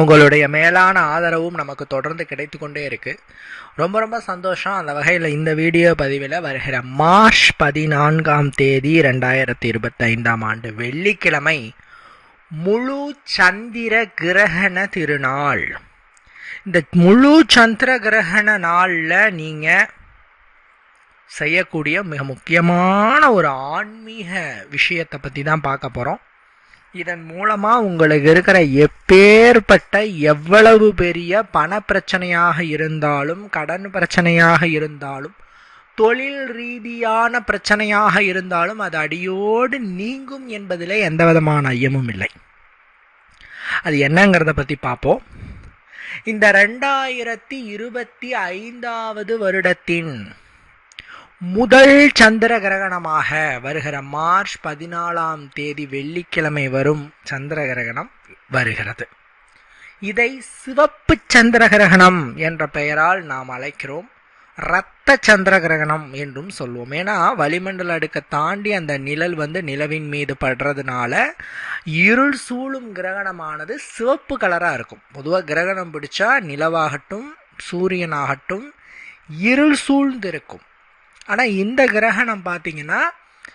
உங்களுடைய மேலான ஆதரவும் நமக்கு தொடர்ந்து கிடைத்து கொண்டே இருக்குது ரொம்ப ரொம்ப சந்தோஷம். அந்த வகையில் இந்த வீடியோ பதிவில் வருகிற மார்ச் பதினான்காம் தேதி ரெண்டாயிரத்தி இருபத்தைந்தாம் ஆண்டு வெள்ளிக்கிழமை முழு சந்திர கிரகண திருநாள். இந்த முழு சந்திர கிரகண நாளில் நீங்கள் செய்யக்கூடிய மிக முக்கியமான ஒரு ஆன்மீக விஷயத்தை பற்றி தான் பார்க்க போகிறோம் இதன் மூலமா உங்களுக்கு இருக்கிற எப்பேற்பட்ட எவ்வளவு பெரிய பண பிரச்சனையாக இருந்தாலும் கடன் பிரச்சனையாக இருந்தாலும் தொழில் ரீதியான பிரச்சனையாக இருந்தாலும் அது அடியோடு நீங்கும் என்பதில் எந்த விதமான ஐயமும் இல்லை. அது என்னங்கிறத பற்றி பார்ப்போம் இந்த ரெண்டாயிரத்தி இருபத்தி ஐந்தாவது வருடத்தின் முதல் சந்திர கிரகணமாக வருகிற மார்ச் பதினாலாம் தேதி வெள்ளிக்கிழமை வரும் சந்திர கிரகணம் வருகிறது. இதை சிவப்பு சந்திர கிரகணம் என்ற பெயரால் நாம் அழைக்கிறோம். இரத்த சந்திர கிரகணம் என்றும் சொல்லுவோம் ஏன்னா வளிமண்டல அடுக்க தாண்டி அந்த நிழல் வந்து நிலவின் மீது படுறதுனால இருள் சூழும் கிரகணமானது சிவப்பு கலராக இருக்கும். பொதுவாக கிரகணம் பிடிச்சா நிலவாகட்டும் சூரியனாகட்டும் இருள் சூழ்ந்திருக்கும். ஆனால் இந்த கிரகணம் பார்த்தீங்கன்னா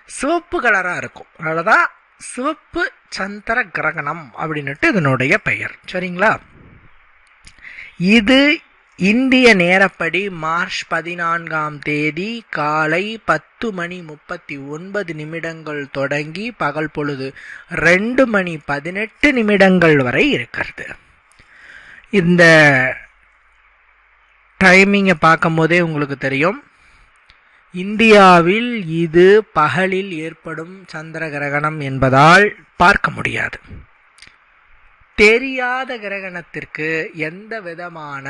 சிவப்பு கலராக இருக்கும். அதனால தான் சிவப்பு சந்திர கிரகணம் அப்படின்னுட்டு இதனுடைய பெயர். சரிங்களா? இது இந்திய நேரப்படி மார்ச் பதினான்காம் தேதி காலை பத்து மணி முப்பத்தி ஒன்பது நிமிடங்கள் தொடங்கி பகல் பொழுது ரெண்டு மணி பதினெட்டு நிமிடங்கள் வரை இருக்கிறது. இந்த டைமிங்கை பார்க்கும் போதே உங்களுக்கு தெரியும். இந்தியாவில் இது பகலில் ஏற்படும் சந்திர கிரகணம் என்பதால் பார்க்க முடியாது. தெரியாத கிரகணத்திற்கு எந்த விதமான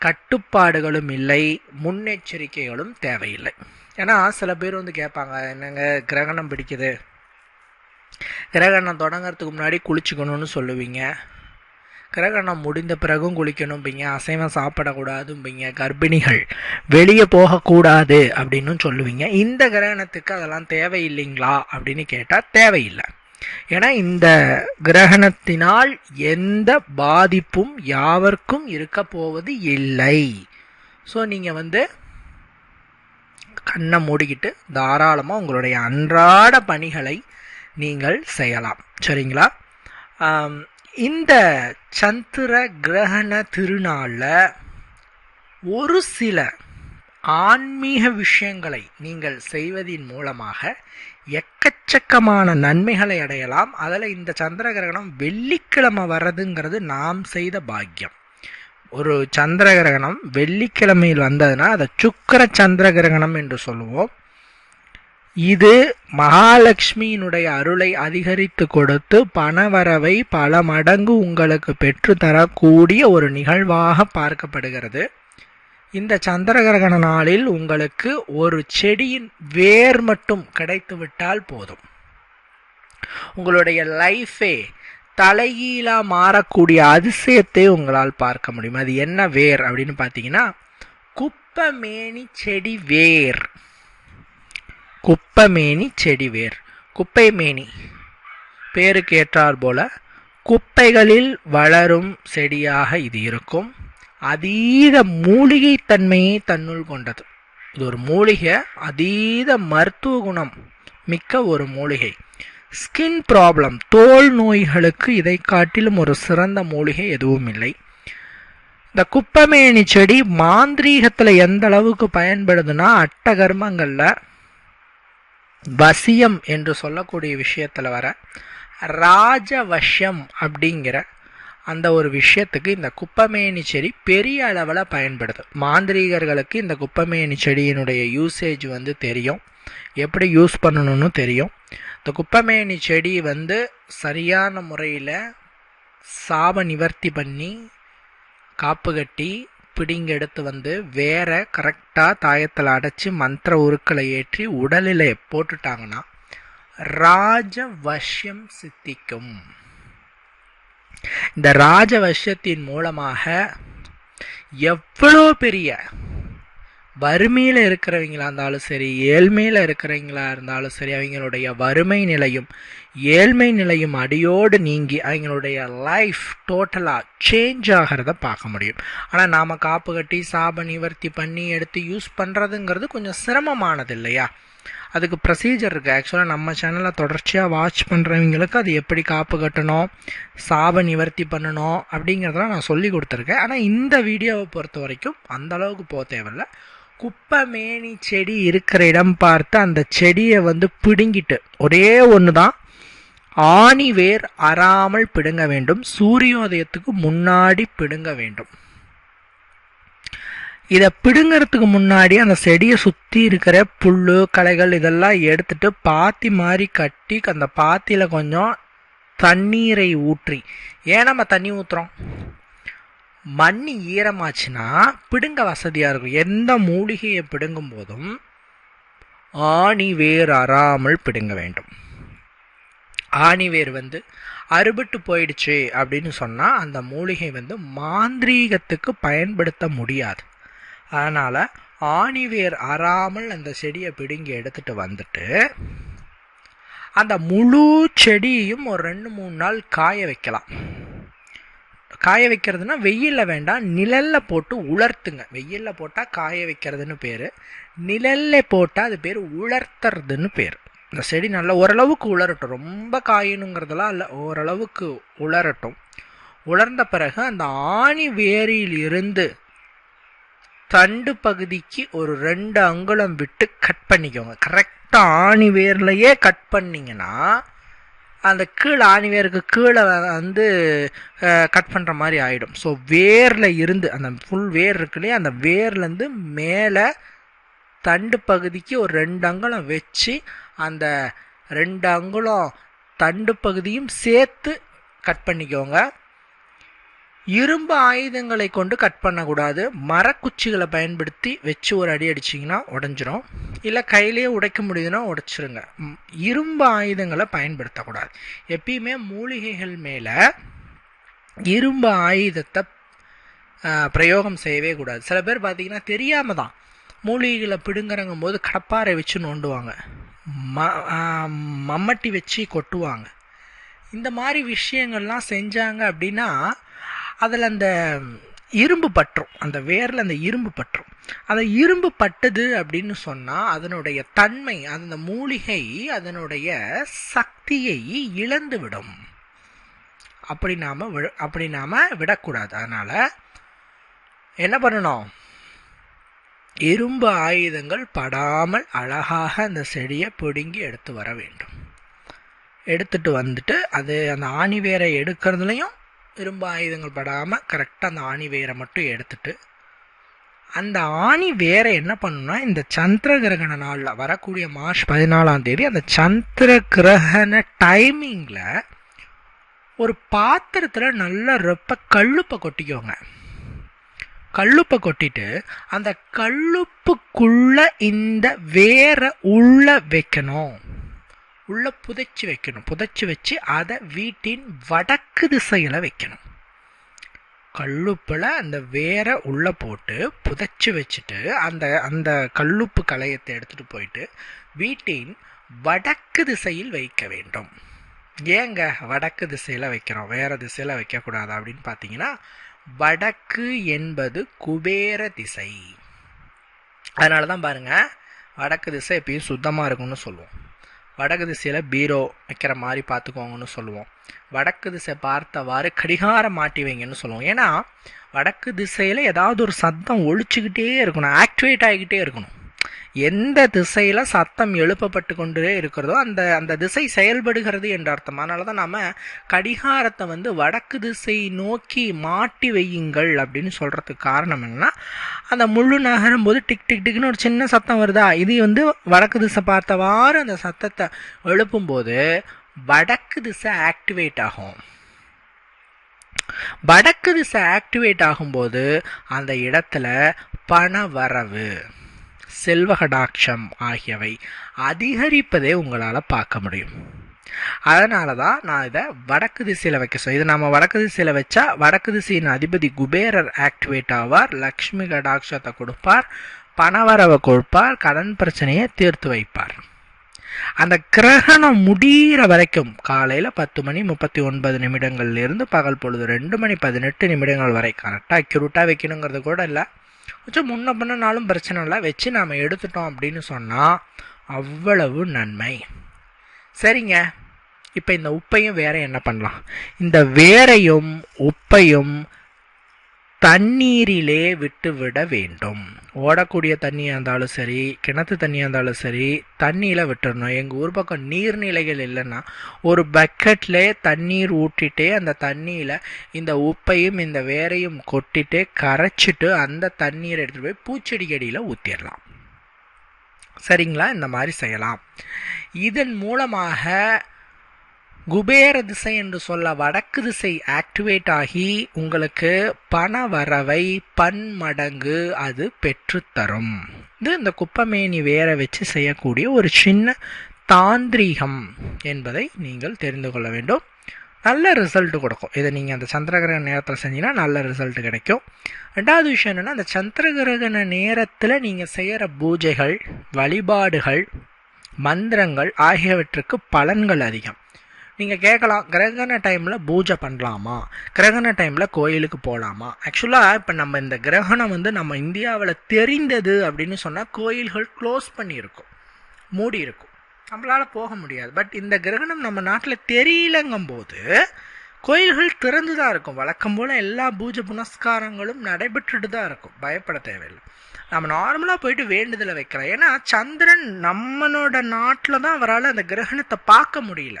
கட்டுப்பாடுகளும் இல்லை முன்னெச்சரிக்கைகளும் தேவையில்லை. ஏன்னா சில பேர் வந்து கேட்பாங்க என்னங்க கிரகணம் பிடிக்குது? கிரகணம் தொடங்கிறதுக்கு முன்னாடி குளிச்சுக்கணும்னு சொல்லுவீங்க. கிரகணம் முடிந்த பிறகும் குளிக்கணும்பிங்க அசைவம் சாப்பிடக்கூடாதும்பீங்க கர்ப்பிணிகள் வெளியே போகக்கூடாது அப்படின்னு சொல்லுவீங்க. இந்த கிரகணத்துக்கு அதெல்லாம் தேவையில்லைங்களா அப்படின்னு கேட்டால் தேவையில்லை. ஏன்னா இந்த கிரகணத்தினால் எந்த பாதிப்பும் யாவர்க்கும் இருக்க போவது இல்லை. ஸோ நீங்கள் வந்து கண்ணை மூடிக்கிட்டு தாராளமாக உங்களுடைய அன்றாட பணிகளை நீங்கள் செய்யலாம். சரிங்களா? இந்த சந்திர கிரகண திருநாளில் ஒரு சில ஆன்மீக விஷயங்களை நீங்கள் செய்வதின் மூலமாக எக்கச்சக்கமான நன்மைகளை அடையலாம். அதில் இந்த சந்திர கிரகணம் வெள்ளிக்கிழமை வர்றதுங்கிறது நாம் செய்த பாக்கியம். ஒரு சந்திர கிரகணம் வெள்ளிக்கிழமையில் வந்ததுன்னா அதை சுக்கர சந்திர கிரகணம் என்று சொல்லுவோம். இது மகாலட்சுமியினுடைய அருளை அதிகரித்து கொடுத்து பணவரவை பல மடங்கு உங்களுக்கு பெற்று தரக்கூடிய ஒரு நிகழ்வாக பார்க்கப்படுகிறது. இந்த சந்திர கிரகண நாளில் உங்களுக்கு ஒரு செடியின் வேர் மட்டும் கிடைத்து விட்டால் போதும். உங்களுடைய லைஃபே தலைகீழா மாறக்கூடிய அதிசயத்தை உங்களால் பார்க்க முடியும். அது என்ன வேர் அப்படின்னு பார்த்தீங்கன்னா குப்பமேனி செடி வேர். குப்பமேனி செடி வேர் பேருக்கு ஏற்றார் போல குப்பைகளில் வளரும் செடியாக இது இருக்கும். அதீத மூலிகை தன்மையை தன்னுள் கொண்டது. இது ஒரு மூலிகை அதீத மருத்துவ குணம் மிக்க ஒரு மூலிகை. ஸ்கின் ப்ராப்ளம் தோல் நோய்களுக்கு இதை காட்டிலும் ஒரு சிறந்த மூலிகை எதுவும் இல்லை. இந்த குப்பமேனி செடி மாந்திரீகத்தில் எந்த அளவுக்கு பயன்படுதுன்னா அட்டகர்மங்களில் வசியம் என்று சொல்லக்கூடிய விஷயத்தில் வர ராஜவசியம் அப்படிங்கிற அந்த ஒரு விஷயத்துக்கு இந்த குப்பமேனி செடி பெரிய அளவில் பயன்படுது. மாந்திரீகர்களுக்கு இந்த குப்பமேனி செடியினுடைய யூசேஜ் வந்து தெரியும். எப்படி யூஸ் பண்ணணும்னு தெரியும். இந்த குப்பமேனி செடி வந்து சரியான முறையில் சாப நிவர்த்தி பண்ணி காப்பு கட்டி பிடிங்க எடுத்து வந்து வேற கரெக்டாக தாயத்தில் அடைச்சி மந்திர உருக்களை ஏற்றி உடலில் போட்டுட்டாங்கன்னா ராஜவஷ்யம் சித்திக்கும். இந்த ராஜவஷ்யத்தின் மூலமாக எவ்வளோ பெரிய வறுமையில் இருக்கிறவங்களா இருந்தாலும் சரி ஏழ்மையில் இருக்கிறவங்களா இருந்தாலும் சரி அவங்களுடைய வறுமை நிலையும் ஏழ்மை நிலையும் அடியோடு நீங்கி அவங்களுடைய லைஃப் டோட்டலாக சேஞ்ச் ஆகிறத பார்க்க முடியும். ஆனால் நாம் காப்பு கட்டி சாப நிவர்த்தி பண்ணி எடுத்து யூஸ் பண்ணுறதுங்கிறது கொஞ்சம் சிரமமானது இல்லையா? அதுக்கு ப்ரொசீஜர் இருக்குது ஆக்சுவலாக நம்ம சேனலை தொடர்ச்சியாக வாட்ச் பண்ணுறவங்களுக்கு அது எப்படி காப்பு கட்டணும் சாப நிவர்த்தி பண்ணணும் அப்படிங்கிறதெல்லாம் நான் சொல்லி கொடுத்துருக்கேன். ஆனால் இந்த வீடியோவை பொறுத்த வரைக்கும் அந்தளவுக்கு போக தேவையில்ல. குப்பைமேனி செடி இருக்கிற இடம் பார்த்து அந்த செடியை வந்து பிடுங்கிட்டு ஒரே ஒன்று தான் ஆணி வேர் அறாமல் பிடுங்க வேண்டும் சூரியோதயத்துக்கு முன்னாடி பிடுங்க வேண்டும். இதை பிடுங்கிறதுக்கு முன்னாடி அந்த செடியை சுற்றி இருக்கிற புல் களைகள் இதெல்லாம் எடுத்துட்டு பாத்தி மாதிரி கட்டி அந்த பாத்தியில் கொஞ்சம் தண்ணீரை ஊற்றி. ஏன் நம்ம தண்ணி ஊற்றுறோம் மண் ஈரமாச்சுன்னா பிடுங்க வசதியாக இருக்கும். எந்த மூலிகையை பிடுங்கும் போதும் ஆணி வேர் அறாமல் பிடுங்க வேண்டும். ஆணி வேர் வந்து அறுபட்டு போயிடுச்சு அப்படின்னு சொன்னால் அந்த மூலிகை வந்து மாந்திரீகத்துக்கு பயன்படுத்த முடியாது. அதனால் ஆணிவேர் அறாமல் அந்த செடியை பிடுங்கி எடுத்துகிட்டு வந்துட்டு அந்த முழு செடியையும் ஒரு ரெண்டு மூணு நாள் காய வைக்கலாம். காய வைக்கிறதுனா வெயிலில் வேண்டாம் நிழலில் போட்டு உலர்த்துங்க. வெயிலில் போட்டால் காய வைக்கிறதுன்னு பேர். நிழலில் போட்டால் அது பேர் உலர்த்துறதுன்னு பேர். இந்த செடி நல்லா ஓரளவுக்கு உலரட்டும். ரொம்ப காயணுங்கிறதெல்லாம் இல்லை. ஓரளவுக்கு உலரட்டும். உலர்ந்த பிறகு அந்த ஆணி வேரியிலிருந்து இருந்து தண்டு பகுதிக்கு ஒரு ரெண்டு அங்குலம் விட்டு கட் பண்ணிக்கோங்க. கரெக்டாக ஆணி வேர்லையே கட் பண்ணிங்கன்னா அந்த கீழே ஆணிவேருக்கு கீழே வந்து கட் பண்ணுற மாதிரி ஆகிடும் ஸோ வேரில் இருந்து அந்த ஃபுல் வேர் இருக்கு இல்லையா அந்த வேர்லேருந்து மேலே தண்டு பகுதிக்கு ஒரு ரெண்டு அங்குலம் வச்சு அந்த ரெண்டு அங்குலம் தண்டு பகுதியும் சேர்த்து கட் பண்ணிக்கோங்க. இரும்பு ஆயுதங்களை கொண்டு கட் பண்ணக்கூடாது. மரக்குச்சிகளை பயன்படுத்தி வச்சு ஒரு அடி அடிச்சிங்கன்னா உடஞ்சிரும். இல்லை கையிலேயே உடைக்க முடியுதுன்னா உடைச்சிருங்க. இரும்பு ஆயுதங்களை பயன்படுத்தக்கூடாது. எப்பயுமே மூலிகைகள் மேலே இரும்பு ஆயுதத்தை பிரயோகம் செய்யவே கூடாது. சில பேர் பார்த்திங்கன்னா தெரியாமல் தான் மூலிகைகளை பிடுங்குறங்கும் போது கடப்பாறை வச்சு நோண்டுவாங்க. ம மம்மட்டி வச்சு கொட்டுவாங்க. இந்த மாதிரி விஷயங்கள்லாம் செஞ்சாங்க அப்படின்னா அதில் அந்த இரும்பு பற்றும் அந்த வேரில் அந்த இரும்பு பற்றும். அந்த இரும்பு பட்டது அப்படின்னு சொன்னால் அதனுடைய தன்மை அந்த மூலிகை அதனுடைய சக்தியை இழந்து விடும். அப்படி நாம் அப்படி நாம் விடக்கூடாது. அதனால் என்ன பண்ணணும்? இரும்பு ஆயுதங்கள் படாமல் அழகாக அந்த செடியை பிடுங்கி எடுத்து வர வேண்டும். எடுத்துட்டு வந்துட்டு அது அந்த ஆணி வேரை எடுக்கிறதுலையும் இரும்பு ஆயுதங்கள் படாமல் கரெக்டாக அந்த ஆணி வேரை மட்டும் எடுத்துட்டு அந்த ஆணி வேற என்ன பண்ணுன்னா இந்த சந்திர கிரகண நாளில் வரக்கூடிய மார்ச் பதினாலாம் தேதி அந்த சந்திர கிரகண டைமிங்கில் ஒரு பாத்திரத்தில் நல்ல ரொப்ப கல்லுப்பை கொட்டிக்கோங்க. கல்லுப்பை கொட்டிட்டு அந்த கல்லுப்புக்குள்ள இந்த வேரை உள்ள வைக்கணும். உள்ளே புதைச்சி வைக்கணும். புதைச்சி வச்சு அதை வீட்டின் வடக்கு திசையில் வைக்கணும். கல்லுப்பில் அந்த வேரை உள்ளே போட்டு புதைச்சி வச்சுட்டு அந்த அந்த கல்லுப்பு கலையத்தை எடுத்துகிட்டு போயிட்டு வீட்டின் வடக்கு திசையில் வைக்க வேண்டும். ஏங்க வடக்கு திசையில் வைக்கிறோம்? வேற திசையில் வைக்கக்கூடாது அப்படின்னு பார்த்தீங்கன்னா வடக்கு என்பது குபேர திசை. அதனால தான் பாருங்கள் வடக்கு திசை எப்பயும் சுத்தமாக இருக்கும்னு சொல்லுவோம். வடக்கு திசையில் பீரோ வைக்கிற மாதிரி பார்த்துக்கோங்கன்னு சொல்லுவோம். வடக்கு திசை பார்த்தவாறு கடிகாரம் மாட்டி வைங்கன்னு சொல்லுவோம். ஏன்னா வடக்கு திசையில் ஏதாவது ஒரு சத்தம் ஒழிச்சுக்கிட்டே இருக்கணும் ஆக்டிவேட் ஆகிக்கிட்டே இருக்கணும். எந்த திசையில் சத்தம் எழுப்பப்பட்டு கொண்டே இருக்கிறதோ அந்த அந்த திசை செயல்படுகிறது என்ற அர்த்தம். அதனால தான் நம்ம கடிகாரத்தை வந்து வடக்கு திசை நோக்கி மாட்டி வையுங்கள் அப்படின்னு சொல்கிறதுக்கு காரணம் என்னன்னா அந்த முழு நகரும் போது டிக் டிக் டிக்னு ஒரு சின்ன சத்தம் வருதா? இது வந்து வடக்கு திசை பார்த்தவாறு அந்த சத்தத்தை எழுப்பும்போது வடக்கு திசை ஆக்டிவேட் ஆகும். வடக்கு திசை ஆக்டிவேட் ஆகும்போது அந்த இடத்துல பண வரவு செல்வகடாட்சம் ஆகியவை அதிகரிப்பதை உங்களால் பார்க்க முடியும். அதனால தான் நான் இதை வடக்கு திசையில் வைக்க சொல்ல இது நம்ம வடக்கு திசையில் வச்சா வடக்கு திசையின் அதிபதி குபேரர் ஆக்டிவேட் ஆவார் லக்ஷ்மி கடாட்சத்தை கொடுப்பார் பணவரவை கொடுப்பார் கடன் பிரச்சனையை தீர்த்து வைப்பார். அந்த கிரகணம் முடிகிற வரைக்கும் காலையில் பத்து மணி முப்பத்தி ஒன்பது நிமிடங்கள்லேருந்து பகல் பொழுது ரெண்டு மணி பதினெட்டு நிமிடங்கள் வரை கரெக்டாக அக்யூரேட்டாக வைக்கணுங்கிறது கூட இல்லை. கொஞ்சம் முன்ன பண்ணனாலும் பிரச்சனை இல்லை. வச்சு நாம் எடுத்துட்டோம் அப்படின்னு சொன்னால் அவ்வளவு நன்மை. சரிங்க. இப்போ இந்த உப்பையும் வேற என்ன பண்ணலாம்? இந்த வேரையும் உப்பையும் தண்ணீரிலே விட்டு விட வேண்டும். ஓடக்கூடிய தண்ணியாக இருந்தாலும் சரி கிணத்து தண்ணியாக இருந்தாலும் சரி தண்ணியில் விட்டுறணும். எங்கள் ஊர் பக்கம் நீர்நிலைகள் இல்லைன்னா ஒரு பக்கெட்டில் தண்ணீர் ஊற்றிட்டே அந்த தண்ணியில் இந்த உப்பையும் இந்த வேரையும் கொட்டிட்டு கரைச்சிட்டு அந்த தண்ணீரை எடுத்துகிட்டு போய் பூச்செடிக்கடியில் ஊற்றிடலாம் சரிங்களா? இந்த மாதிரி செய்யலாம். இதன் மூலமாக குபேர திசை என்று சொல்ல வடக்கு திசை ஆக்டிவேட் ஆகி உங்களுக்கு பண வரவை பன்மடங்கு அது பெற்றுத்தரும் இது இந்த குப்பமேனி வேற வச்சு செய்யக்கூடிய ஒரு சின்ன தாந்திரீகம் என்பதை நீங்கள் தெரிந்து கொள்ள வேண்டும். நல்ல ரிசல்ட் கொடுக்கும். இதை நீங்கள் அந்த சந்திரகிரகண நேரத்தில் செஞ்சீங்கன்னா நல்ல ரிசல்ட் கிடைக்கும். ரெண்டாவது விஷயம் என்னென்னா அந்த சந்திரகிரகண நேரத்தில் நீங்கள் செய்கிற பூஜைகள் வழிபாடுகள் மந்திரங்கள் ஆகியவற்றுக்கு பலன்கள் அதிகம். நீங்கள் கேட்கலாம் கிரகண டைமில் பூஜை பண்ணலாமா? கிரகண டைமில் கோயிலுக்கு போகலாமா ஆக்சுவலாக இப்போ நம்ம இந்த கிரகணம் வந்து நம்ம இந்தியாவில் தெரிந்தது அப்படின்னு சொன்னால் கோயில்கள் க்ளோஸ் பண்ணியிருக்கும். மூடி இருக்கும் நம்மளால் போக முடியாது. பட் இந்த கிரகணம் நம்ம நாட்டில் தெரியலங்கும் போது கோயில்கள் திறந்து தான் இருக்கும். வழக்கம் போல் எல்லா பூஜை புனஸ்காரங்களும் நடைபெற்றுட்டு தான் இருக்கும். பயப்பட தேவையில்லை. நம்ம நார்மலாக போயிட்டு வேண்டுதலை வைக்கிறோம் ஏன்னா சந்திரன் நம்மளோட நாட்டில் தான் அவரால் அந்த கிரகணத்தை பார்க்க முடியல.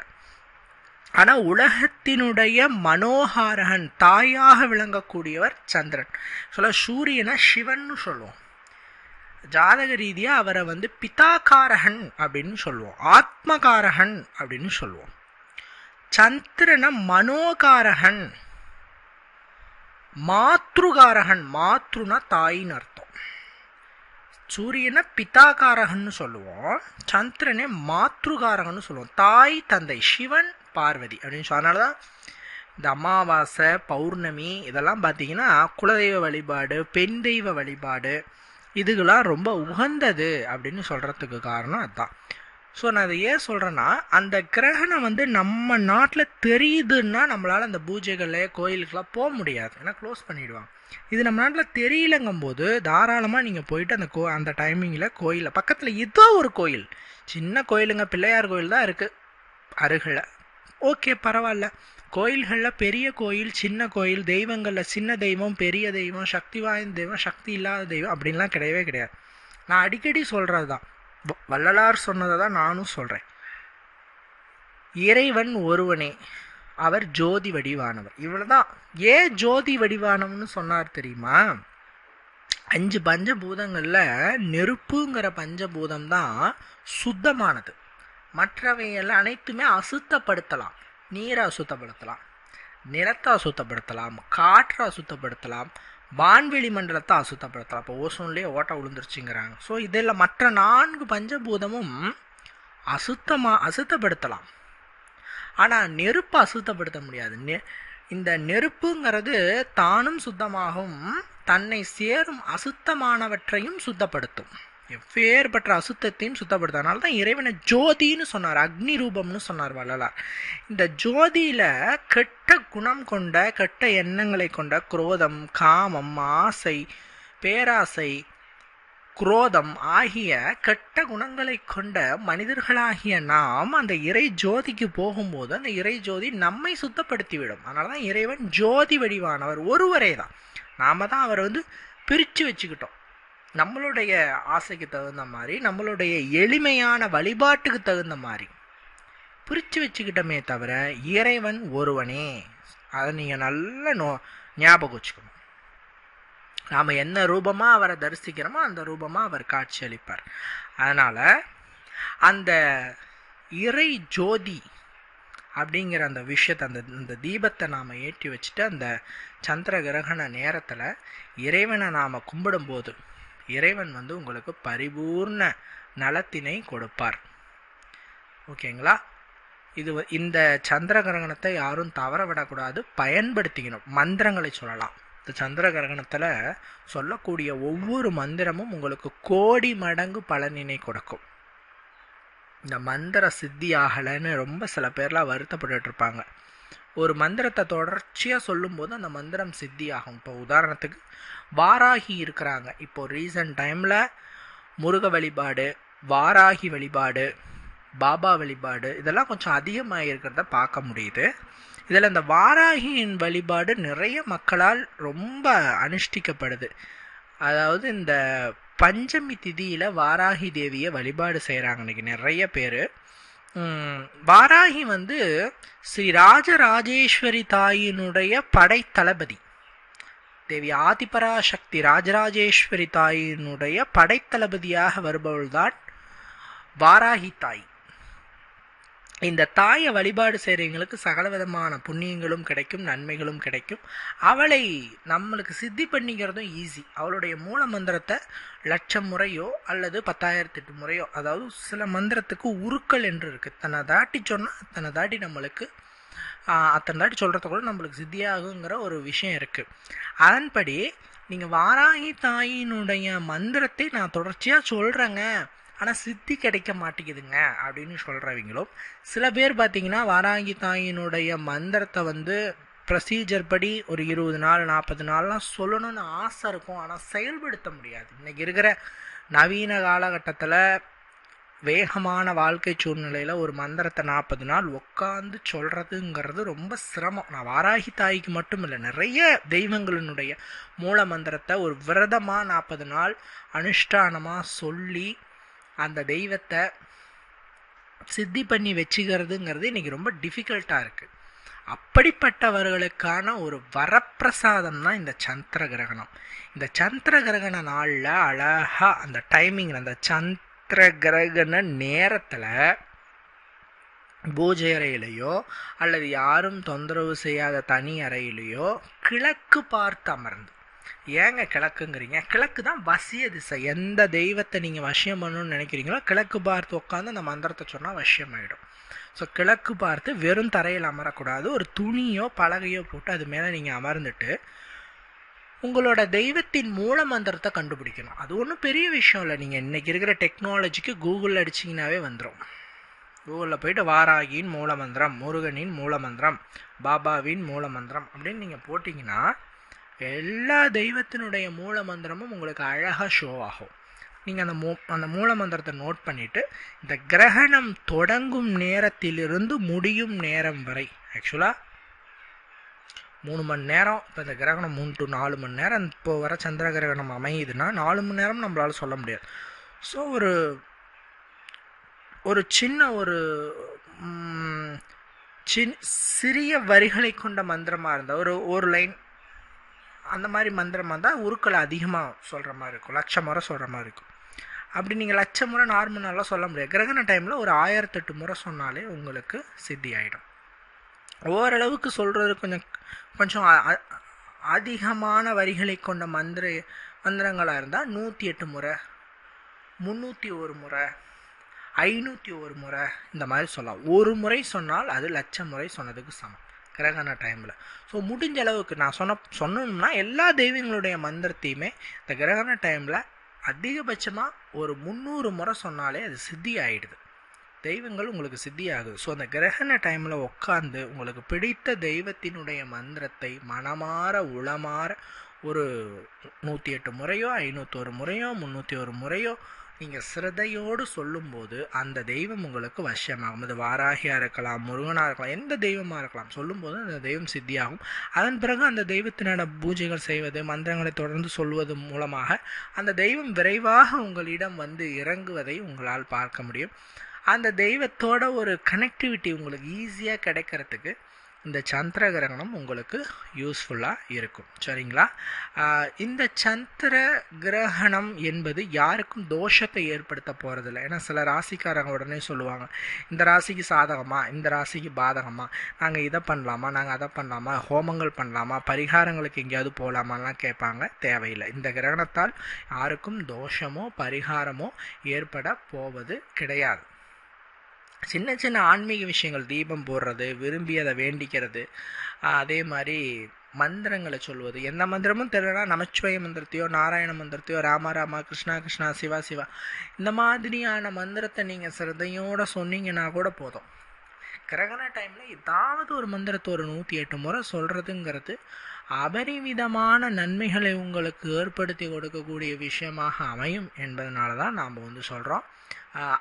ஆனால் உலகத்தினுடைய மனோகாரகன் தாயாக விளங்கக்கூடியவர் சந்திரன். சொல்ல சூரியனை சிவன்னு சொல்லுவோம். ஜாதக ரீதியாக அவரை வந்து பிதாகாரகன் அப்படின்னு சொல்லுவோம். ஆத்மகாரகன் அப்படின்னு சொல்லுவோம். சந்திரனை மனோகாரகன் மாத்ருகாரகன் மாத்ருனா தாயின்னு அர்த்தம். சூரியனை பிதாகாரகன்னு சொல்லுவோம் சந்திரனை மாத்ருகாரகன்னு சொல்லுவோம். தாய் தந்தை சிவன் பார்வதி அப்படின்னு சொல்லி அதனால தான் இந்த அமாவாசை பௌர்ணமி இதெல்லாம் பார்த்தீங்கன்னா குலதெய்வ வழிபாடு பெண் தெய்வ வழிபாடு இதுகெல்லாம் ரொம்ப உகந்தது அப்படின்னு சொல்கிறதுக்கு காரணம் அதுதான் ஸோ நான் அதை ஏன் சொல்கிறேன்னா அந்த கிரகணம் வந்து நம்ம நாட்டில் தெரியுதுன்னா நம்மளால் அந்த பூஜைகளில் கோயிலுக்கெல்லாம் போக முடியாது. ஏன்னா க்ளோஸ் பண்ணிவிடுவாங்க இது நம்ம நாட்டில் தெரியலங்கும் போது தாராளமாக நீங்கள் போயிட்டு அந்த கோ அந்த டைமிங்கில் கோயிலில் பக்கத்தில் ஏதோ ஒரு கோயில் சின்ன கோயிலுங்க பிள்ளையார் கோயில் தான் இருக்குது அருகில். ஓகே பரவாயில்ல. கோயில்களில் பெரிய கோயில் சின்ன கோயில் தெய்வங்களில் சின்ன தெய்வம் பெரிய தெய்வம் சக்தி வாய்ந்த தெய்வம் சக்தி இல்லாத தெய்வம் அப்படின்லாம் கிடையவே கிடையாது. நான் அடிக்கடி சொல்கிறது தான் வள்ளலார் சொன்னதை தான் நானும் சொல்கிறேன் இறைவன் ஒருவனே. அவர் ஜோதி வடிவானவர். இவ்வளோதான் ஏன் ஜோதி வடிவானவன்னு சொன்னார் தெரியுமா? அஞ்சு பஞ்சபூதங்களில் நெருப்புங்கிற பஞ்சபூதம் தான் சுத்தமானது. மற்றவையெல்லாம் அனைத்துமே அசுத்தப்படுத்தலாம். நீரை அசுத்தப்படுத்தலாம். நிலத்தை அசுத்தப்படுத்தலாம். காற்றை அசுத்தப்படுத்தலாம். வான்வெளி மண்டலத்தை அசுத்தப்படுத்தலாம். இப்போ ஓசோன்லேயே ஓட்ட விழுந்துருச்சுங்கிறாங்க ஸோ இதில் மற்ற நான்கு பஞ்சபூதமும் அசுத்தமாக அசுத்தப்படுத்தலாம். ஆனால் நெருப்பை அசுத்தப்படுத்த முடியாது. நெ இந்த நெருப்புங்கிறது தானும் சுத்தமாகும் தன்னை சேரும் அசுத்தமானவற்றையும் சுத்தப்படுத்தும். எப்பேற்பட்ட அசுத்தத்தையும் சுத்தப்படுத்தனால தான் இறைவனை ஜோதின்னு சொன்னார் அக்னி ரூபம்னு சொன்னார் வள்ளலார். இந்த ஜோதியில் கெட்ட குணம் கொண்ட கெட்ட எண்ணங்களை கொண்ட குரோதம் காமம் ஆசை பேராசை குரோதம் ஆகிய கெட்ட குணங்களை கொண்ட மனிதர்களாகிய நாம் அந்த இறை ஜோதிக்கு போகும்போது அந்த இறை ஜோதி நம்மை சுத்தப்படுத்திவிடும். அதனால தான் இறைவன் ஜோதி வடிவானவர் ஒருவரே தான் நாம தான் அவரை வந்து பிரித்து வச்சுக்கிட்டோம். நம்மளுடைய ஆசைக்கு தகுந்த மாதிரி நம்மளுடைய எளிமையான வழிபாட்டுக்கு தகுந்த மாதிரி பிரித்து வச்சுக்கிட்டோமே தவிர இறைவன் ஒருவனே. அதை நீங்கள் நல்ல நோ ஞாபகம் வச்சுக்கணும். நாம் என்ன ரூபமாக அவரை தரிசிக்கிறோமோ அந்த ரூபமாக அவர் காட்சியளிப்பார் அதனால் அந்த இறை ஜோதி அப்படிங்கிற அந்த விஷயத்தை அந்த இந்த தீபத்தை நாம் ஏற்றி வச்சுட்டு அந்த சந்திர கிரகண நேரத்தில் இறைவனை நாம் கும்பிடும்போது இறைவன் வந்து உங்களுக்கு பரிபூர்ண நலத்தினை கொடுப்பார். ஓகேங்களா? இது இந்த சந்திர கிரகணத்தை யாரும் தவற விடக்கூடாது பயன்படுத்திக்கணும். மந்திரங்களை சொல்லலாம். இந்த சந்திர கிரகணத்தில் சொல்லக்கூடிய ஒவ்வொரு மந்திரமும் உங்களுக்கு கோடி மடங்கு பலனினை கொடுக்கும். இந்த மந்திர சித்தி ஆகலைன்னு ரொம்ப சில பேர்லாம் வருத்தப்பட்டுட்டு இருப்பாங்க. ஒரு மந்திரத்தை தொடர்ச்சியாக சொல்லும்போது அந்த மந்திரம் சித்தி ஆகும் இப்போ உதாரணத்துக்கு வாராகி இருக்கிறாங்க. இப்போ ரீசன்ட் டைமில் முருக வழிபாடு வாராகி வழிபாடு பாபா வழிபாடு இதெல்லாம் கொஞ்சம் அதிகமாக இருக்கிறத பார்க்க முடியுது. இதில் இந்த வாராகியின் வழிபாடு நிறைய மக்களால் ரொம்ப அனுஷ்டிக்கப்படுது. அதாவது இந்த பஞ்சமி திதியில் வாராகி தேவியை வழிபாடு செய்கிறாங்க இன்றைக்கி நிறைய பேர். வாராகி வந்து ஸ்ரீ ராஜராஜேஸ்வரி தாயினுடைய படைத்தளபதி. தேவி ஆதிபராசக்தி ராஜராஜேஸ்வரி தாயினுடைய படைத்தளபதியாக வருபவள்தான் வாராகி தாய். இந்த தாயை வழிபாடு செய்கிறவங்களுக்கு சகல விதமான புண்ணியங்களும் கிடைக்கும் நன்மைகளும் கிடைக்கும். அவளை நம்மளுக்கு சித்தி பண்ணிக்கிறதும் ஈஸி அவளுடைய மூல மந்திரத்தை லட்சம் முறையோ அல்லது பத்தாயிரத்தெட்டு முறையோ அதாவது சில மந்திரத்துக்கு உருக்கள் என்று இருக்குது தன்னை தாட்டி சொன்னால் அத்தனை தாட்டி நம்மளுக்கு அத்தனை தாட்டி சொல்கிறதுக்குள்ள நம்மளுக்கு சித்தியாகுங்கிற ஒரு விஷயம் இருக்குது அதன்படி நீங்கள் வாராகி தாயினுடைய மந்திரத்தை நான் தொடர்ச்சியாக சொல்கிறேங்க ஆனால் சித்தி கிடைக்க மாட்டேங்குதுங்க அப்படின்னு சொல்கிறவங்களும் சில பேர் பார்த்தீங்கன்னா வாராகி தாயினுடைய மந்திரத்தை வந்து ப்ரொசீஜர் படி ஒரு இருபது நாள் நாற்பது நாள்லாம் சொல்லணும்னு ஆசை இருக்கும். ஆனால் செயல்படுத்த முடியாது. இன்றைக்கி இருக்கிற நவீன காலகட்டத்தில் வேகமான வாழ்க்கை சூழ்நிலையில் ஒரு மந்திரத்தை நாற்பது நாள் உட்காந்து சொல்கிறதுங்கிறது ரொம்ப சிரமம். நான் வாராகி தாய்க்கு மட்டும் இல்லை நிறைய தெய்வங்களினுடைய மூல மந்திரத்தை ஒரு விரதமாக நாற்பது நாள் அனுஷ்டானமாக சொல்லி அந்த தெய்வத்தை சித்தி பண்ணி வச்சுக்கிறதுங்கிறது இன்றைக்கி ரொம்ப டிஃபிகல்ட்டாக இருக்குது அப்படிப்பட்டவர்களுக்கான ஒரு வரப்பிரசாதம் தான் இந்த சந்திர கிரகணம். இந்த சந்திர கிரகண நாளில் அழகாக அந்த டைமிங் அந்த சந்திர கிரகண நேரத்தில் பூஜை அறையிலையோ அல்லது யாரும் தொந்தரவு செய்யாத தனி அறையிலையோ கிழக்கு பார்த்து அமர்ந்து. ஏங்க கிழக்குங்கிறீங்க? கிழக்கு தான் வசிய திசை. எந்த தெய்வத்தை நீங்கள் வசியம் பண்ணணும்னு நினைக்கிறீங்களோ கிழக்கு பார்த்து உட்காந்து அந்த மந்திரத்தை சொன்னால் வசியமாயிடும். ஸோ கிழக்கு பார்த்து வெறும் தரையில் அமரக்கூடாது. ஒரு துணியோ பலகையோ போட்டு அது மேலே நீங்கள் அமர்ந்துட்டு உங்களோட தெய்வத்தின் மூல மந்திரத்தை கண்டுபிடிக்கணும். அது ஒன்றும் பெரிய விஷயம் இல்லை. நீங்கள் இன்றைக்கி இருக்கிற டெக்னாலஜிக்கு கூகுளில் அடிச்சிங்கனாவே வந்துடும் கூகுளில் போயிட்டு வாராகியின் மூல மந்திரம் முருகனின் மூல மந்திரம் பாபாவின் மூல மந்திரம் அப்படின்னு நீங்கள் போட்டிங்கன்னா எல்லா தெய்வத்தினுடைய மூல மந்திரமும் உங்களுக்கு அழகாக ஷோ ஆகும். நீங்கள் அந்த மூ அந்த மூல மந்திரத்தை நோட் பண்ணிவிட்டு இந்த கிரகணம் தொடங்கும் நேரத்திலிருந்து முடியும் நேரம் வரை ஆக்சுவலாக மூணு மணி நேரம் இப்போ இந்த கிரகணம் மூணு டு நாலு மணி நேரம் இப்போ வர சந்திர கிரகணம் அமையுதுன்னா நாலு மணி நேரம் நம்மளால சொல்ல முடியாது. ஸோ ஒரு ஒரு சின்ன ஒரு சின் சிறிய வரிகளை கொண்ட மந்திரமாக இருந்தால் ஒரு ஒரு லைன் அந்த மாதிரி மந்திரமாக இருந்தால் உருக்களை அதிகமாக சொல்கிற மாதிரி இருக்கும். லட்சம் முறை சொல்கிற மாதிரி இருக்கும். அப்படி நீங்கள் லட்சம் முறை நார்மலாலாம் சொல்ல முடியாது. கிரகண டைமில் ஒரு ஆயிரத்தெட்டு முறை சொன்னாலே உங்களுக்கு சித்தி ஆகிடும் ஓரளவுக்கு சொல்கிறது கொஞ்சம் கொஞ்சம் அதிகமான வரிகளை கொண்ட மந்திர மந்திரங்களாக இருந்தால் நூற்றி எட்டு முறை முந்நூற்றி ஒரு முறை ஐநூற்றி ஒரு முறை இந்த மாதிரி சொல்லலாம். ஒரு முறை சொன்னால் அது லட்சம் முறை சொன்னதுக்கு சமம். கிரகண டைமில் ஸோ முடிஞ்ச அளவுக்கு நான் சொன்ன சொன்னோம்னா எல்லா தெய்வங்களுடைய மந்திரத்தையுமே இந்த கிரகண டைமில் அதிகபட்சமாக ஒரு முந்நூறு முறை சொன்னாலே அது சித்தி ஆகிடுது தெய்வங்கள் உங்களுக்கு சித்தி ஆகுது ஸோ அந்த கிரகண டைமில் உட்காந்து உங்களுக்கு பிடித்த தெய்வத்தினுடைய மந்திரத்தை மனமாற உளமாற ஒரு நூற்றி எட்டு முறையோ ஐநூற்றொரு முறையோ முந்நூற்றி ஒரு முறையோ நீங்கள் சிரதையோடு சொல்லும்போது அந்த தெய்வம் உங்களுக்கு வசியமாகும். அது வாராகியாக இருக்கலாம் முருகனாக இருக்கலாம் எந்த தெய்வமாக இருக்கலாம் சொல்லும்போது அந்த தெய்வம் சித்தியாகும். அதன் பிறகு அந்த தெய்வத்தினோட பூஜைகள் செய்வது மந்திரங்களை தொடர்ந்து சொல்வது மூலமாக அந்த தெய்வம் விரைவாக உங்களிடம் வந்து இறங்குவதை உங்களால் பார்க்க முடியும். அந்த தெய்வத்தோட ஒரு கனெக்டிவிட்டி உங்களுக்கு ஈஸியாக கிடைக்கிறதுக்கு இந்த சந்திர கிரகணம் உங்களுக்கு யூஸ்ஃபுல்லாக இருக்கும். சரிங்களா? இந்த சந்திர கிரகணம் என்பது யாருக்கும் தோஷத்தை ஏற்படுத்த போகிறதில்ல ஏன்னா சில ராசிக்காரங்க உடனே சொல்லுவாங்க இந்த ராசிக்கு சாதகமா? இந்த ராசிக்கு பாதகமா? நாங்கள் இதை பண்ணலாமா? நாங்கள் அதை பண்ணலாமா? ஹோமங்கள் பண்ணலாமா? பரிகாரங்களுக்கு எங்கேயாவது போகலாமான்லாம் கேட்பாங்க. தேவையில்லை. இந்த கிரகணத்தால் யாருக்கும் தோஷமோ பரிகாரமோ ஏற்பட போவது கிடையாது. சின்ன சின்ன ஆன்மீக விஷயங்கள் தீபம் போடுறது விரும்பி அதை வேண்டிக்கிறது அதே மாதிரி மந்திரங்களை சொல்வது. எந்த மந்திரமும் தெரியலனா நமச்சிவய மந்திரத்தையோ நாராயண மந்திரத்தையோ ராமா ராமா கிருஷ்ணா கிருஷ்ணா சிவா சிவா இந்த மாதிரியான மந்திரத்தை நீங்கள் சிறதையோடு சொன்னீங்கன்னா கூட போதும். கிரகண டைமில் ஏதாவது ஒரு மந்திரத்தை ஒரு நூற்றி எட்டு முறை சொல்கிறதுங்கிறது அபரிவிதமான நன்மைகளை உங்களுக்கு ஏற்படுத்தி கொடுக்கக்கூடிய விஷயமாக அமையும் என்பதனால தான் நாம் வந்து சொல்கிறோம்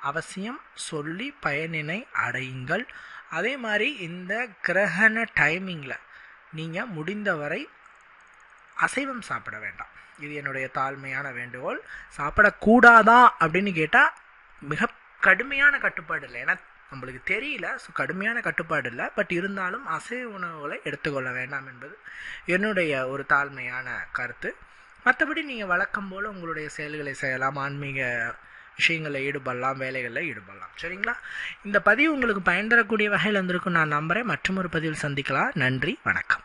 அவசியம் சொல்லி பயனினை அடையுங்கள். அதே மாதிரி இந்த கிரகண டைமிங்கில் நீங்கள் முடிந்தவரை அசைவம் சாப்பிட வேண்டாம். இது என்னுடைய தாழ்மையான வேண்டுகோள். சாப்பிடக்கூடாதா அப்படின்னு கேட்டால் மிக கடுமையான கட்டுப்பாடு இல்லை. ஏன்னா நம்மளுக்கு தெரியல ஸோ கடுமையான கட்டுப்பாடு இல்லை. பட் இருந்தாலும் அசைவ உணவுகளை எடுத்துக்கொள்ள வேண்டாம் என்பது என்னுடைய ஒரு தாழ்மையான கருத்து. மற்றபடி நீங்கள் வழக்கம் போல் உங்களுடைய செயல்களை செய்யலாம். ஆன்மீக விஷயங்களில் ஈடுபடலாம் வேலைகளில் ஈடுபடலாம். சரிங்களா? இந்த பதிவு உங்களுக்கு பயன் தரக்கூடிய வகையில் இருந்திருக்கும் நான் நம்புகிறேன் மற்றும் ஒரு பதிவில் சந்திக்கலாம். நன்றி வணக்கம்.